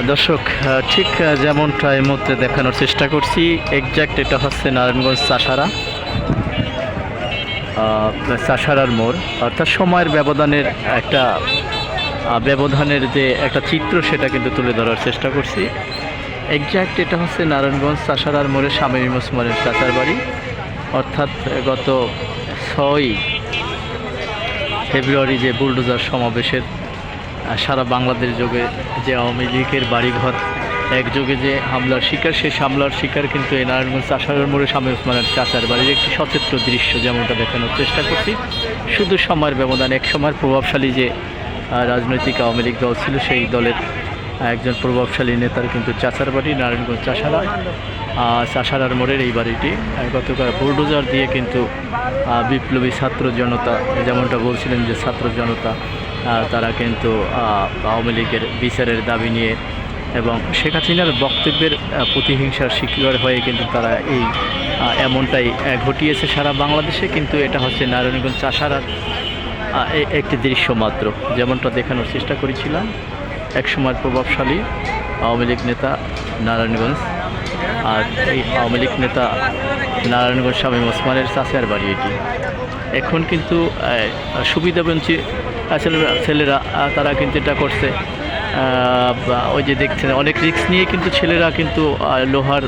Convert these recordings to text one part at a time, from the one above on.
দর্শক ঠিক যেমনটা এই মুহূর্তে দেখানোর চেষ্টা করছি এক্স্যাক্ট এটা হচ্ছে নারায়ণগঞ্জ চাষারা। চাষারার মোড়। অর্থাৎ সময়ের ব্যবধানের একটা ব্যবধানের যে একটা চিত্র, সেটা কিন্তু তুলে ধরার চেষ্টা করছি। এক্স্যাক্ট এটা হচ্ছে নারায়ণগঞ্জ চাষারার মোড়ে স্বামী মুসমানের চাচার বাড়ি। অর্থাৎ গত ছয় ফেব্রুয়ারি যে বুলডোজার সমাবেশের সারা বাংলাদেশ যোগে যে আওয়ামী লীগের বাড়িঘর একযোগে যে হামলার শিকার, সেই হামলার শিকার কিন্তু এই নারায়ণগঞ্জ চাষারের মোড়ে স্বামী ওসমানের চাচার বাড়ির একটি সচিত্র দৃশ্য যেমনটা দেখানোর চেষ্টা করছি। শুধু সময়ের ব্যবধান, এক সময়ের প্রভাবশালী যে রাজনৈতিক আওয়ামী লীগ দল ছিল, সেই দলের একজন প্রভাবশালী নেতার কিন্তু চাচার বাড়ি, নারায়ণগঞ্জ চাষারা। চাষারার মোড়ের এই বাড়িটি গতকাল বুলডোজার দিয়ে কিন্তু বিপ্লবী ছাত্র জনতা, যেমনটা বলছিলেন যে ছাত্র জনতা তারা কিন্তু আওয়ামী লীগের বিচারের দাবি নিয়ে এবং শেখ হাসিনার বক্তব্যের প্রতিহিংসার শিকার হয়ে কিন্তু তারা এই এমনটাই ঘটিয়েছে সারা বাংলাদেশে। কিন্তু এটা হচ্ছে নারায়ণগঞ্জ চাষারার একটি দৃশ্য মাত্র। যেমনটা দেখানোর চেষ্টা করেছিলাম একসময় প্রভাবশালী আওয়ামী লীগ নেতা নারায়ণগঞ্জ আর এই আওয়ামী লীগ নেতা নারায়ণগঞ্জ স্বামী ওসমানের চাচার বাড়ি এটি। এখন কিন্তু সুবিধাবঞ্চিত ছেলেরা ছেলেরা তারা কিন্তু এটা করছে। ওই যে দেখছেন, অনেক রিস্ক নিয়ে কিন্তু ছেলেরা কিন্তু লোহার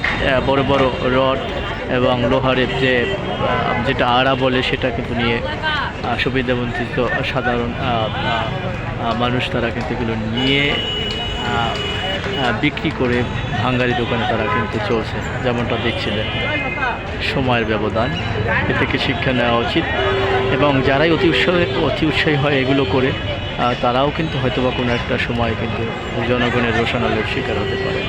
বড় বড় রড এবং লোহারের যে যেটা আড়া বলে সেটা কিন্তু নিয়ে সুবিধাবঞ্চিত সাধারণ মানুষ তারা কিন্তু এগুলো নিয়ে বিক্রি করে ভাঙ্গারি দোকানে তারা কিন্তু চলছে, যেমনটা দেখছিলেন। সময়ের ব্যবধান, এ থেকে শিক্ষা নেওয়া উচিত। এবং যারাই অতি উৎসাহী অতি উৎসাহী হয় এগুলো করে তারাও কিন্তু হয়তো বা কোনো একটা সময় কিন্তু জনগণের রোষানলের শিকার হতে পারে।